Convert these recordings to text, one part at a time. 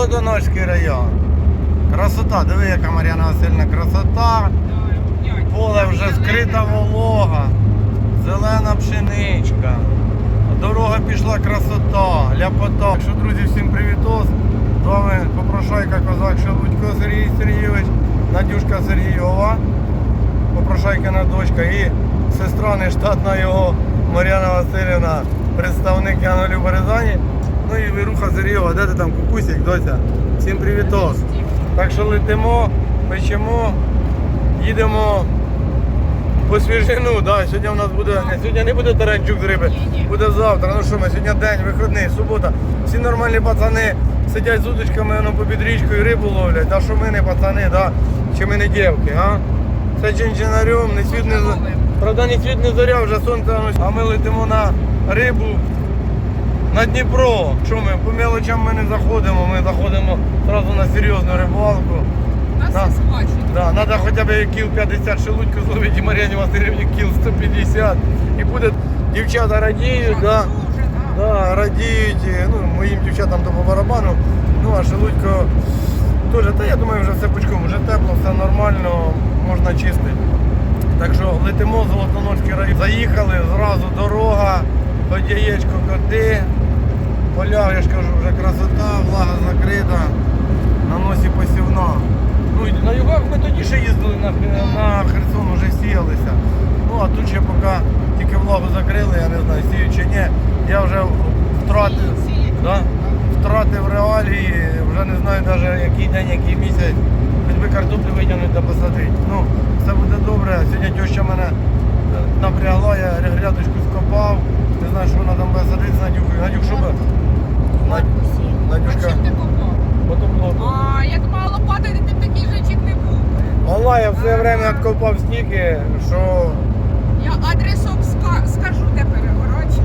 Золотоношський район. Красота, диви, яка Мар'яна Васильівна красота. Поле вже скрита волога, зелена пшеничка. Дорога пішла красота, ляпота. Так друзі, всім привітос. З вами попрошайка козак Шелудько Сергій Сергійович, Надюшка Сергійова, попрошайкина дочка і сестра нештатна його Мар'яна Васильівна, представник Янулі Березані. Ну і Віруха Сергійова, де ти там кукусик, доця? Всім привітос. Так що летимо, печемо, їдемо по свіжину, да. Сьогодні у нас буде, не, сьогодні не буде таранчук з риби, буде завтра. Ну що ми, сьогодні день, вихідний, субота. Всі нормальні пацани сидять з удочками ну, попід річкою рибу ловлять. Да що ми не пацани, да? чи ми не дівки, а? Це чинчинарем, не світ не Правда, не світ не зоря, вже сонце, а ми летимо на рибу на Дніпро. Що ми, по мелочам ми не заходимо, ми заходимо одразу на серйозну рибалку. Нас Да. да. надо хоча б кіл 50 шелудьку зловити і Мар'яні Васильівні кіл 150. І буде дівчата радіють, да, да. радіють, ну, моїм дівчатам то по барабану. Ну а шелудько теж, та я думаю, вже все пучком, вже тепло, все нормально, можна чистити. Так що летимо в Золотонольський район. Заїхали, зразу дорога, яєчко коти. Поля, я ж кажу, вже красота, влага закрита, на носі посівна. Ну на югах ми тоді ще їздили на, на Херсон, вже сіялися. Ну а тут ще поки тільки влагу закрили, я не знаю, сію чи ні. Я вже втратив, да? втратив реалії, вже не знаю навіть який день, який місяць. Хоч би картоплю витягнути та посадити. Ну, все буде добре. Сьогодні теща мене е, напрягла, я грядочку скопав. Не знаю, що вона там буде Надюхою. Надюх, що би? Надюшка. А, я думала, лопатою ти такий же чик не був. Алла, я все время откопав стільки, що Я адресом ска- скажу коротше.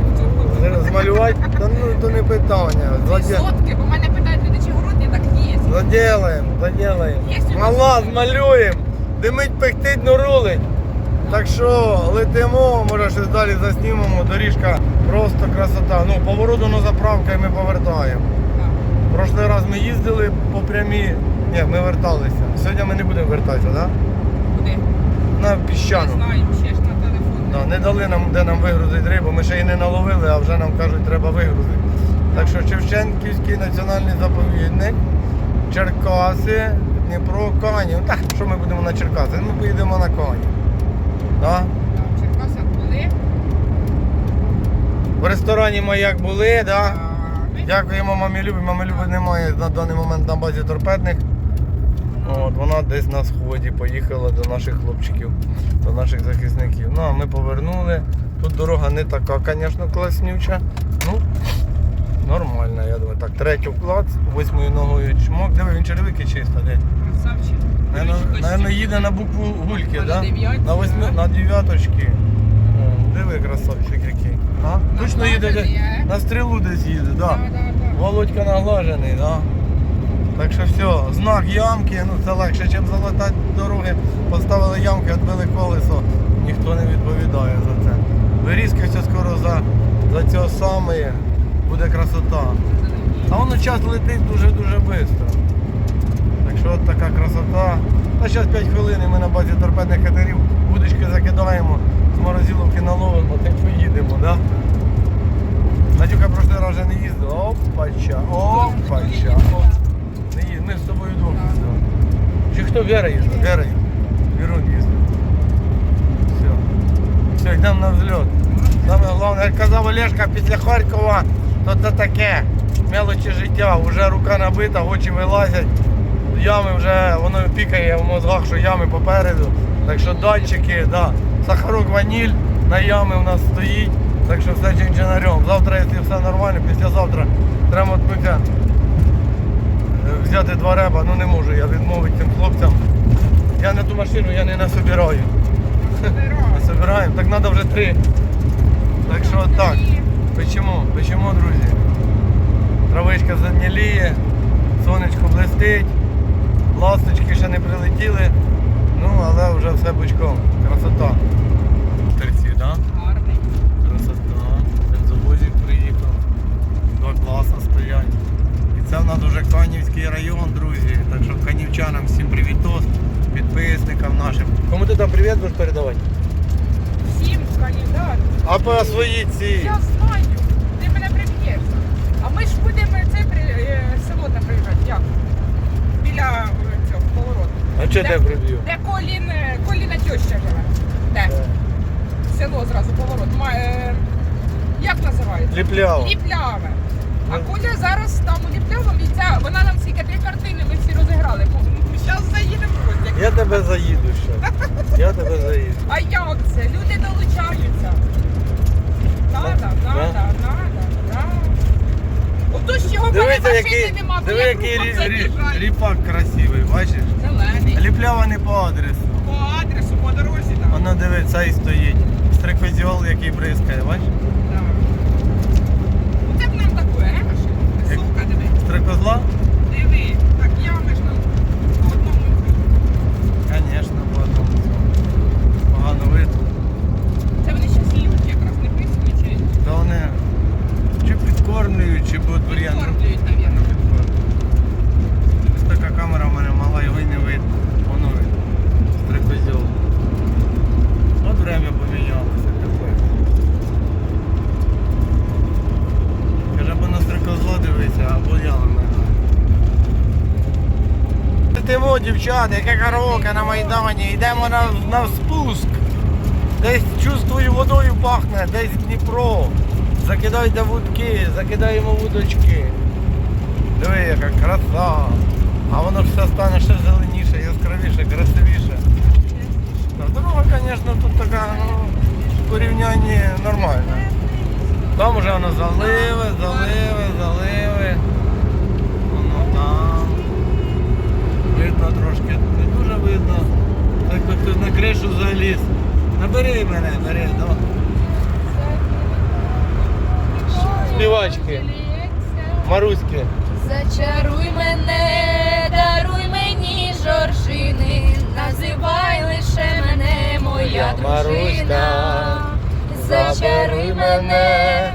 з- змалювати, та ну то не питання. Заде- сотки, бо мене питають люди, чи городні, так є. Заделаем, заделаем. Є Мала, змалюємо. Димить, пехтить, ну рулить. Так що летимо, може щось далі заснімемо. Доріжка просто красота. Ну, повороту на заправка і ми повертаємо. Так. Прошлий раз ми їздили по прямій. Ні, ми верталися. Сьогодні ми не будемо вертатися, так? Куди? На Не піщану. знаю, ще ж на телефон. Да, не дали нам, де нам вигрузити рибу. Ми ще її не наловили, а вже нам кажуть, треба вигрузити. Так що Шевченківський національний заповідник, Черкаси, Дніпро, Кані. Так, що ми будемо на Черкаси? Ми поїдемо на Кані. Да? Так, в Черкасах були. В ресторані ми як були, да? Дякуємо мамі Любі. Мамі Любі немає на даний момент на базі торпедних. От, вона десь на сході поїхала до наших хлопчиків, до наших захисників. Ну, а ми повернули. Тут дорога не така, звісно, класнюча. Ну, нормальна, я думаю. Так, третю клац, восьмою ногою чмок. Диви, він червики чисто. де. Красавчик. Наверно, їде на букву гульки, А на да? На дев'яточки. Диви, красавчик який. А? Точно їде де- на стрілу десь їде, так. Да. Так, так, так. Володька наглажений, да? Так що все, знак ямки, ну це легше, ніж залатати дороги. Поставили ямки, відбили колесо, ніхто не відповідає за це. Вирізкився скоро за, за цього саме, буде красота. А воно час летить дуже-дуже швидко. Так що от така красота. Та зараз 5 хвилин і ми на базі торпедних катерів вудочки закидаємо, з морозиловки наловимо, так поїдемо, да? Надюка прошлий раз вже не їздила. Опача, опача. Оп. Не їздила. Ми з тобою двох їздили. Чи хто Вера їздила? Вера їздила. Вірун їздив. Все. Все, йдемо на взльот. Саме головне, як казав Олешка, після Харкова, то це таке. Мелочі життя. Вже рука набита, очі вилазять. Ями вже, воно пікає в мозгах, що ями попереду. Так що датчики, да. Сахарок ваніль на ями у нас стоїть. Так що все чинчинарем. Завтра, якщо все нормально, післязавтра треба от е, взяти два реба, ну не можу я відмовити цим хлопцям. Я на ту машину я не насобираю. Не собираємо, так треба вже три. Так що так. Печемо, печемо, друзі. Травичка загніліє, сонечко блистить, ласточки ще не прилетіли, Ну, але вже все бочком. Красота. Терці, так? Да? Гарний. Красота. Бензовозик приїхав. Два класа стоять. І це в нас уже Канівський район, друзі. Так що канівчанам всім привіт, підписникам нашим. Кому ти там привіт будеш передавати? Всім кандидат. А по своїй ці. Я знаю. Ти мене приб'єш. А ми ж будемо це при... Е, село там приїжджати. Дякую. Е, чого Де- приб'ю? Де Колін, е, Коліна теща живе? Де? Село зразу поворот. Ма, е, як називається? Ліпляв. Ліпляве. А Ну. Коля зараз там у Ліплявому, і ця, вона нам скільки три картини, ми всі розіграли. Зараз заїдемо в гості. Я тебе заїду ще. Я тебе заїду. А як це? Люди долучаються. Надо, надо, надо, мене Дивися, машини який, нема, диви, який рі- рі- ріпак красивий, бачиш? Зелений. Ліплява не по адресу. По адресу, по дорозі там. Воно дивиться і стоїть. Стрикозіол, який бризкає, бачиш? Да. Оце б нам таке, е, машина? Як- Сука, диви. Стрикозла? Диви. Так ями ж нам по одному. Звісно, по одному. Погано видно. Це вони ще з'їдуть якраз не писані чи Та вони чи підкормлюють, чи будуть бур'ян. підкормлюють, навірно. Ось така камера в мене мала, його й не видно. Воно видно. Стрикозіол. От время помінялося капець. Каже, або на стрикозло дивиться, або я на мене. Дівчата, яке караоке на Майдані, йдемо на, на спуск. Десь чувствую водою пахне, десь Дніпро. Закидайте вудки, закидаємо вудочки. Диви, яка краса. А воно все стане ще зеленіше, яскравіше, красивіше. Дорога, звісно, тут така, ну, в порівнянні нормальна. Там вже воно заливе, заливе, заливе. Воно там. Видно трошки, не дуже видно. Так би хтось на кришу заліз. Набери мене, бери, давай. Співачки. Маруськи. Зачаруй мене, даруй мені жоржини, називай лише мене моя дружина. Маруська, Зачаруй мене,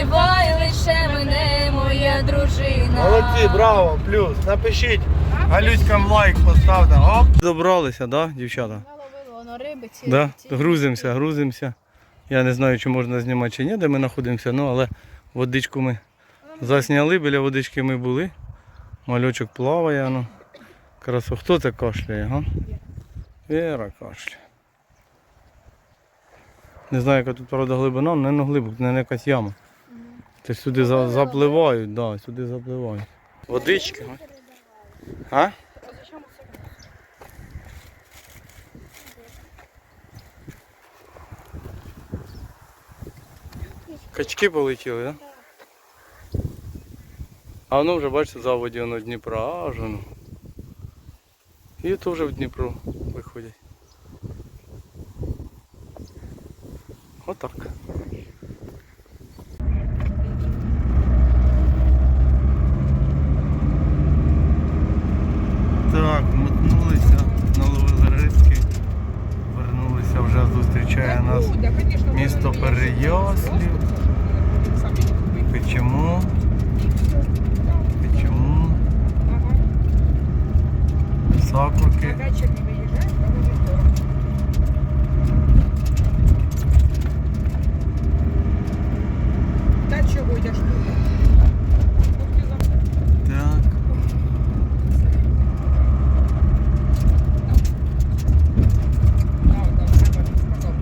називай лише мене моя дружина. Молодці, браво, плюс. Напишіть. Галюськам лайк поставте. Оп. Добралися, да, дівчата? Воно риби ці. Да? Грузимося, грузимося. Я не знаю, чи можна знімати чи ні, де ми знаходимося, ну але водичку ми засняли, біля водички ми були. Мальочок плаває, ну. Красо. Хто це кашляє, га? Віра кашляє. Не знаю, яка тут правда глибина, але не глибоко, не якась яма. Це сюди за- запливають, да, сюди запливають. Водички. а? А? Качки полетіли, так? Да? А воно вже, бачите, заводі воно Дніпра, аж воно. І то вже в Дніпро виходять. Отак. Так, мотнулися, наловили рибки. Вернулися, вже зустрічає нас Буде, конечно, місто воно не є. Переяслів. Самі купують. Печемо, печемо, Ага. сакурки. На вечір не виїжджаєш, а на вівторок. Та чого я ж тут? Поки за- Так. А, да, треба не сказав.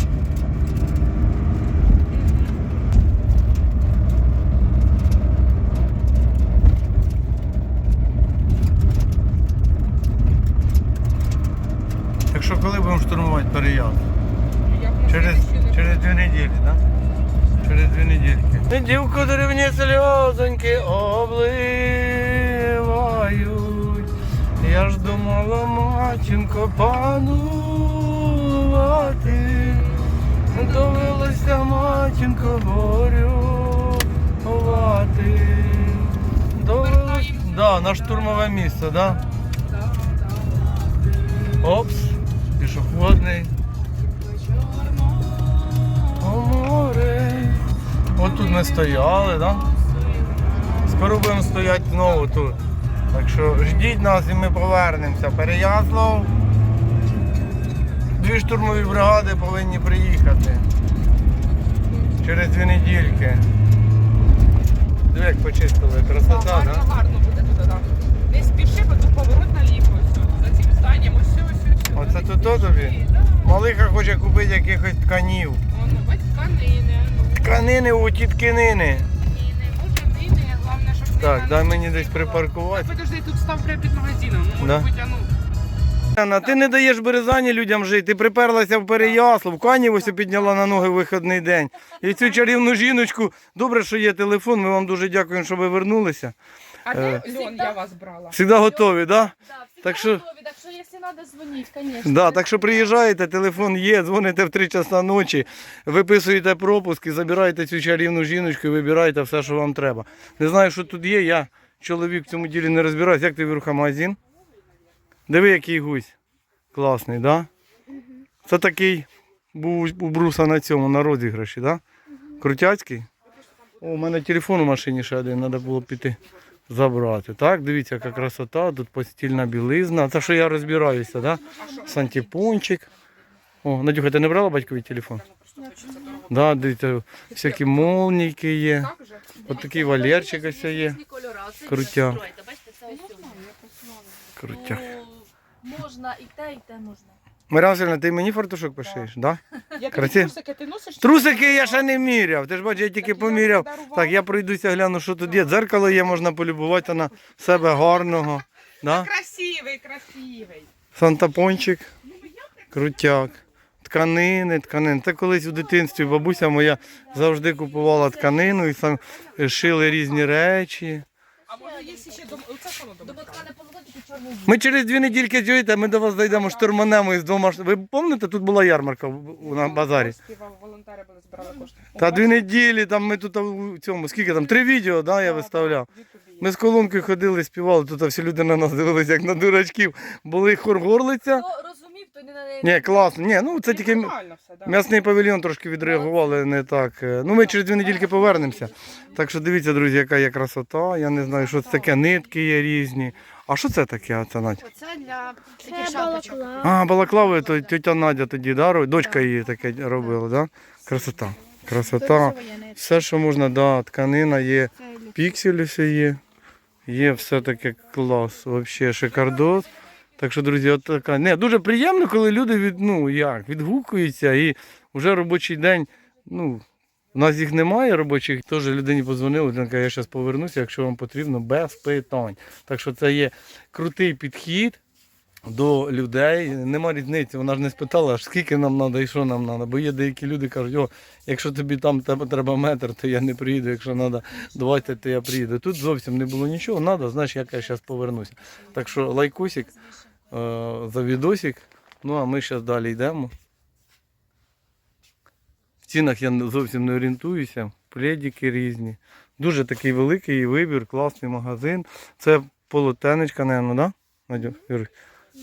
Так що коли будемо штурмувати переяз? Я б на Через, слідуючий не через дві неділі, так? Да? Через дві недільки. Дівку деревні сльозоньки обливають. Я ж думала, матінко, панувати. Довелося матінко горювати. Довелося. Да, на штурмове місце? Да? Опс, пішохідний. О, От тут ми стояли, да? Скоро будемо стояти знову тут. Так що ждіть нас і ми повернемося. Переяслав. Дві штурмові бригади повинні приїхати. Через дві недільки. Диви, як почистили. Красота, так? гарно, Да? гарно буде туди. да. Не спіши, бо тут поворот наліво. За цим зданням, ось, ось, ось. ось. Оце тут то тобі? Да. Малиха хоче купити якихось тканів. Воно, бать, тканини. ну. Тканини у тіткинини. Так, дай мені десь припаркувати. Подожди, тут став прямо під магазином. Ну, Да. може бути, а ну. Анна, ти не даєш Березані людям жити, ти приперлася в Переяслав, Канівосю підняла на ноги в вихідний день. І цю чарівну жіночку, добре, що є телефон, ми вам дуже дякуємо, що ви вернулися. А Е. де Льон, я вас брала? Всі готові, так? Да? Так що- так що якщо треба, дзвоніть, звісно. Да, так що приїжджаєте, телефон є, дзвоните в 3 часа ночі, виписуєте пропуск і забираєте цю чарівну жіночку і вибираєте все, що вам треба. Не знаю, що тут є, я чоловік в цьому ділі не розбираюсь. Як ти віруха магазин? Диви, який гусь. Класний, да? Це такий був у бруса на цьому, на розіграші, да? Крутяцький. О, у мене телефон у машині ще один, треба було піти забрати. Так, дивіться, яка красота, тут постільна білизна. Це що я розбираюся, да? Сантіпончик. О, Надюха, ти не брала батьковий телефон? Да, дивіться, всякі молнійки є. От такий валерчик ось є. Цьому. Крутяк. Ну, Можна і те, і те можна. Марина Васильівна, ти мені фартушок пошиєш, да? Я тобі трусики ти носиш? Трусики я ще не міряв. Ти ж бачиш, я тільки поміряв. Так, я пройдуся, гляну, що тут є. Дзеркало є, можна полюбувати на себе гарного. Да? Красивий, красивий. Сантапончик, крутяк. Тканини, тканини. Це колись у дитинстві бабуся моя завжди купувала тканину і сам шили різні речі. А може є ще дом... Оце що До дома? ботка не позвонити, чорний Ми через дві недільки чуєте, ми до вас зайдемо штурманемо із двома. ш- Ви пам'ятаєте, тут була ярмарка в- у- на базарі? Співав, волонтери були, збирали кошти. Та дві неділі, там ми тут у цьому, скільки там, три відео, да, я виставляв. Ми з колонкою ходили, співали, тут всі люди на нас дивилися, як на дурачків. Були хор горлиця. Хто розумів, то не на Ні, класно. Ні, ну це тільки м- Нормально все, да. м'ясний павільйон трошки відреагували не так. е. Ну ми через дві недільки повернемося. Так що дивіться, друзі, яка є красота. Я не знаю, що це таке, нитки є різні. А що це таке, оця Надя? Оце для таких шапочок. А, балаклави, то тетя Надя тоді, да, ро- дочка її таке робила, да? Красота. Красота. Все, що можна, да, тканина є, пікселі все є. Є все таке клас, взагалі шикардос. Так що, друзі, от така. Не, дуже приємно, коли люди від, ну, як, відгукуються і вже робочий день. Ну, у нас їх немає робочих, теж людині подзвонили, вона каже, я зараз повернуся, якщо вам потрібно, без питань. Так що це є крутий підхід до людей. Нема різниці. Вона ж не спитала, аж скільки нам треба і що нам треба. Бо є деякі люди кажуть, о, якщо тобі там тебе треба метр, то я не приїду. Якщо треба 20, то я приїду. Тут зовсім не було нічого, треба, знаєш, як я зараз повернуся. Так що лайкусик за відосик. Ну а ми зараз далі йдемо. В цінах я зовсім не орієнтуюся. Пледики різні. Дуже такий великий вибір, класний магазин. Це полотенечка, напевно, да? Надю, Юрій?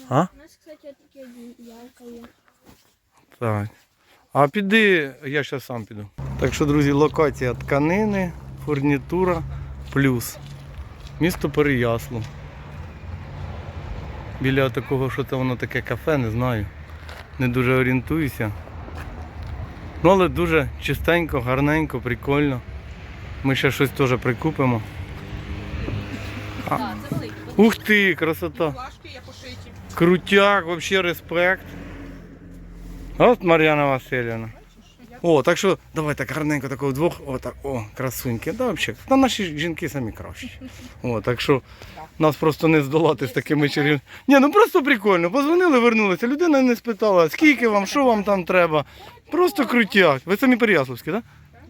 А? У нас, кстати, таке ялка є. Так. А піди, я зараз сам піду. Так що, друзі, локація тканини, фурнітура плюс. Місто Переяслав. Біля такого, що це воно таке кафе, не знаю. Не дуже орієнтуюся. Ну, але дуже чистенько, гарненько, прикольно. Ми ще щось теж прикупимо. Великий. Ух ти, красота! Крутяк, вообще респект. От Мар'яна Васильівна. О, так що давай так гарненько такого вдвох. О, так, о, красуньки. Да, взагалі. Та наші жінки самі кращі. О, так що нас просто не здолати з такими чарів. Ні, ну просто прикольно. Позвонили, вернулися. Людина не спитала, скільки вам, що вам там треба. Просто крутяк. Ви самі Переяславські, так?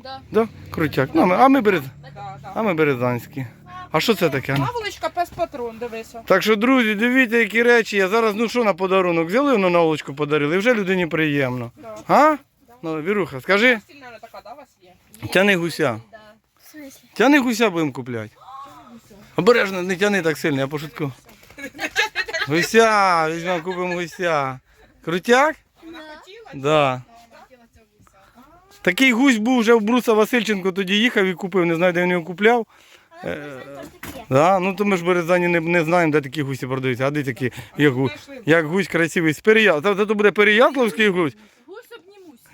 Да. Да? Крутяк. Ну, а ми, а ми, берез... Да, да. а ми березанські. А що це таке? Наволочка пес патрон, дивися. Так що, друзі, дивіться, які речі є. Зараз, ну що на подарунок? Взяли воно наволочку подарили, і вже людині приємно. Да. А? Ну, Віруха, скажи, Стільна така, да, у вас є? тяни гуся. Тяни гуся будемо купляти. Обережно, не тяни так сильно, я пошутку. Гуся, візьмемо, купимо гуся. Крутяк? Вона хотіла? Да. Такий гусь був вже в Бруса Васильченко, тоді їхав і купив, не знаю, де він його купляв. Е. Да? Ну то ми ж в Березані не, не знаємо, де такі гусі продаються, а де такі, як, гу, як гусь красивий з Перея... Та, та то буде Переяславський гусь.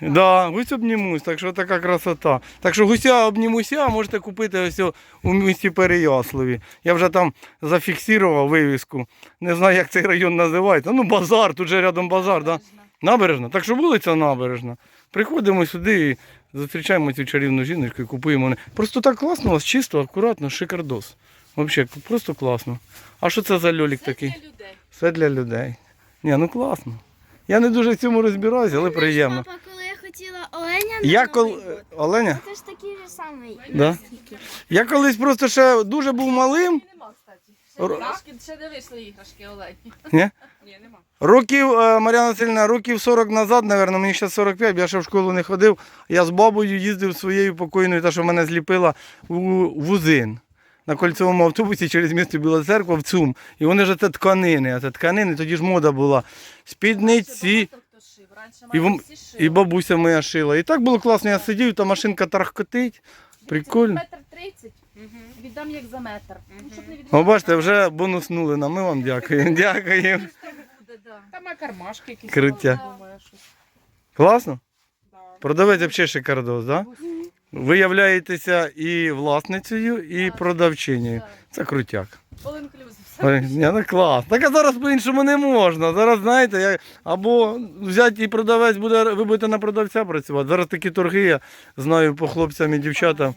Да, гусь обнімусь, так що така красота. Так що гуся обнімуся можете купити ось у місті Переяславі. Я вже там зафіксував вивіску. Не знаю, як цей район називається. Ну, базар, тут же рядом базар, да? Набережна. Так що вулиця набережна. Приходимо сюди і зустрічаємо цю чарівну жіночку і купуємо. Просто так класно, у вас чисто, акуратно, шикардос. Взагалі, просто класно. А що це за льолік такий? для людей. Все для людей. Ні, ну класно. Я не дуже в цьому розбираюся, але приємно. Хотіла оленя на Я Новий кол... год, Оленя? Це ж такий же самий. Да? Я колись просто ще дуже був малим. Іграшки, ще не вийшли іграшки Олені. Ні? Ні, нема. Років, е, Мар'яна Васильівна, років 40 назад, напевно, мені ще 45, я ще в школу не ходив. Я з бабою їздив своєю покойною, та що мене зліпила у Вузин. На кольцевому автобусі через місто Біла Церква в ЦУМ. І вони ж це тканини, а це тканини, тоді ж мода була. Спідниці. Раніше І, мама всі і бабуся моя шила. І так було класно, я сидів, та машинка тарахкотить. Прикольно. Метр тридцять. Віддам як за метр. Ну, щоб не О, бачите, вже бонуснули нам. Ми вам дякуємо. Дякуємо. Буде, да. Там кармашки якісь. Криття. Класно? Да. Продавець взагалі шикардос, так? Да? Ви являєтеся і власницею, і продавчинею. Це крутяк. All inclusive. Ні, ну клас. Так а зараз по-іншому не можна. Зараз, знаєте, як... або взяти і продавець буде, ви будете на продавця працювати. Зараз такі торги я знаю по хлопцям і дівчатам.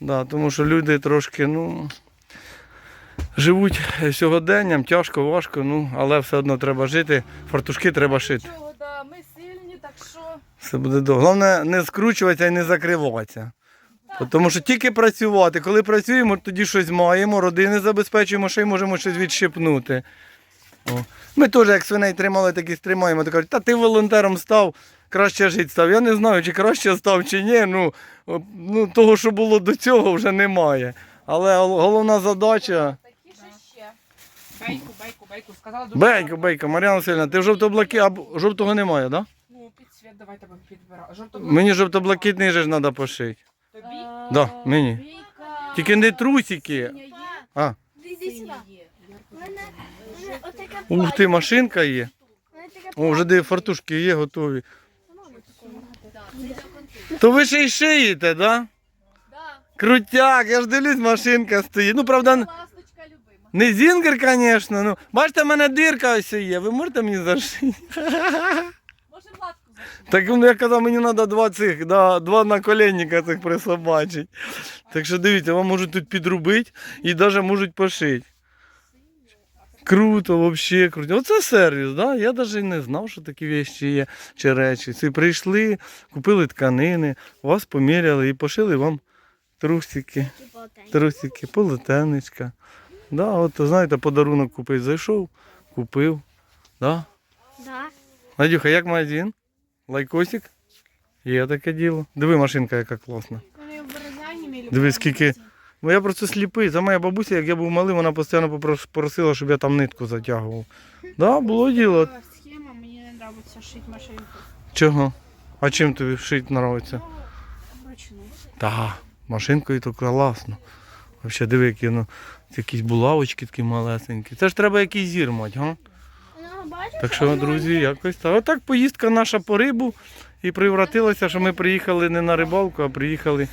Да, тому що люди трошки, ну. Живуть сьогоденням, тяжко, важко, ну, але все одно треба жити. Фартушки треба шити. Да, ми сильні, так що Все буде добре. Головне не скручуватися і не закриватися. Тому що тільки працювати. Коли працюємо, тоді щось маємо, родини забезпечуємо, ще й можемо щось відщипнути. О. Ми теж, як свиней тримали, так і тримаємо. То кажуть, та ти волонтером став, краще жити став. Я не знаю, чи краще став, чи ні. Ну, ну, того, що було до цього, вже немає. Але головна задача. Бейку, бейку, бейку. Сказала дуже. Бейко, гарно. Мар'яна Васильівна, ти жовто-блаки, а жовтого немає, так? Да? Ну, під світ давайте підбирати. Жовто Мені жовто-блакитний же ж треба пошити. Тобі? Е, Да, мені. Тільки не трусики. А, ух ти, машинка є. О, вже де фартушки є, готові. То ви ще й шиєте, да? Да. Крутяк, я ж дивлюсь, машинка стоїть. Ну, правда, не зінгер, звісно. Ну, бачите, в мене дирка ось є. Ви можете мені зашити? Так я казав, мені треба два цих, да, два наколенника цих присобачити. Так що дивіться, вам можуть тут підрубити і навіть можуть пошити. Круто, взагалі круто. Оце сервіс, да? Я навіть не знав, що такі вещі є чи речі. Ці прийшли, купили тканини, вас поміряли і пошили вам трусики, трусики, полотенечка. Да, от, знаєте, подарунок купити. Зайшов, купив. Да? Да. Надюха, як магазин? Лайкосик? Є таке діло. Диви, машинка, яка класна. Диви, скільки. Бо я просто сліпий. Це моя бабуся, як я був малий, вона постійно попрос- просила, щоб я там нитку затягував. Да, було діло. Схема, мені не подобається шити машинку. Чого? А чим тобі шить подобається? Вручну. Та, машинкою то класно. Взагалі, диви, які ну, якісь булавочки такі малесенькі. Це ж треба якийсь зір мати, га? Так що, друзі, якось так. Отак поїздка наша по рибу і превратилася, що ми приїхали не на рибалку, а приїхали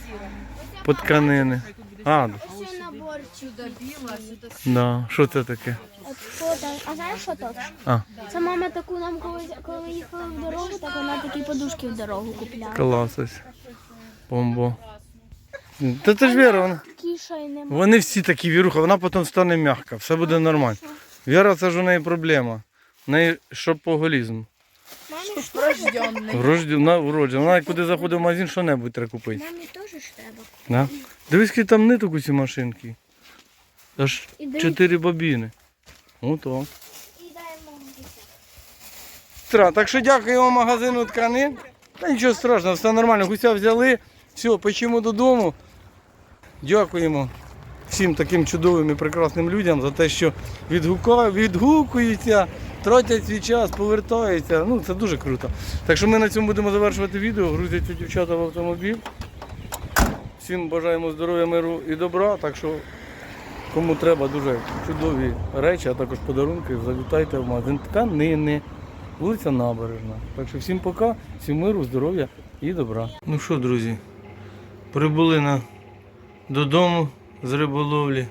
по тканини. А, да. що це таке? А знаєш, що тут? А. Це мама таку нам коли, коли їхали в дорогу, так вона такі подушки в дорогу купляла. Клас ось. Бомбо. Та це ж Віра, вона. Вони всі такі віруха, вона потім стане м'яка, все буде нормально. Віра, це ж у неї проблема. Неї шопоголізм. Ж- Вроджена. Вона куди заходить в магазин, що-небудь треба купити. мамі теж ж треба. Да? Дивись, скільки там ниток у цій машинки. Аж І дивись. чотири бобіни. Ото. І дай. Тра, Так що дякуємо магазину тканин. Та нічого страшного, все нормально. Гуся взяли. Все, печемо додому. Дякуємо всім таким чудовим і прекрасним людям за те, що відгукуються, тратять свій час, повертаються. Ну, це дуже круто. Так що ми на цьому будемо завершувати відео. Грузяться дівчата в автомобіль. Всім бажаємо здоров'я, миру і добра. Так що кому треба дуже чудові речі, а також подарунки, завітайте в магазин тканини. Вулиця Набережна. Так що всім пока, всім миру, здоров'я і добра. Ну що, друзі, прибули на, додому з риболовлі.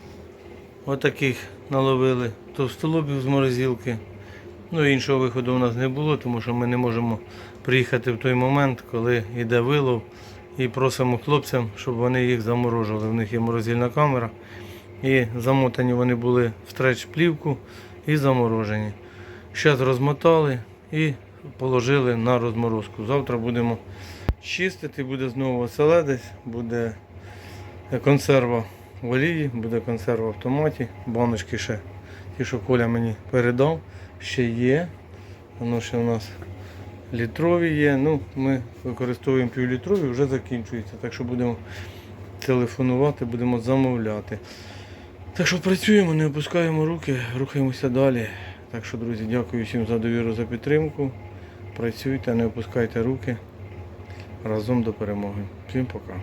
Отаких наловили товстолобів з морозилки. Ну іншого виходу у нас не було, тому що ми не можемо приїхати в той момент, коли йде вилов. І просимо хлопцям, щоб вони їх заморожували. В них є морозильна камера. І замотані вони були в стреч плівку і заморожені. Зараз розмотали і положили на розморозку. Завтра будемо чистити, буде знову оселедець, буде консерва в олії, буде консерва в томаті, баночки ще. Ті, що Коля мені передав, ще є. Воно ще у нас літрові є. Ну, ми використовуємо півлітрові, вже закінчується. Так що будемо телефонувати, будемо замовляти. Так що працюємо, не опускаємо руки, рухаємося далі. Так що, друзі, дякую всім за довіру, за підтримку. Працюйте, не опускайте руки. Разом до перемоги. Всім пока.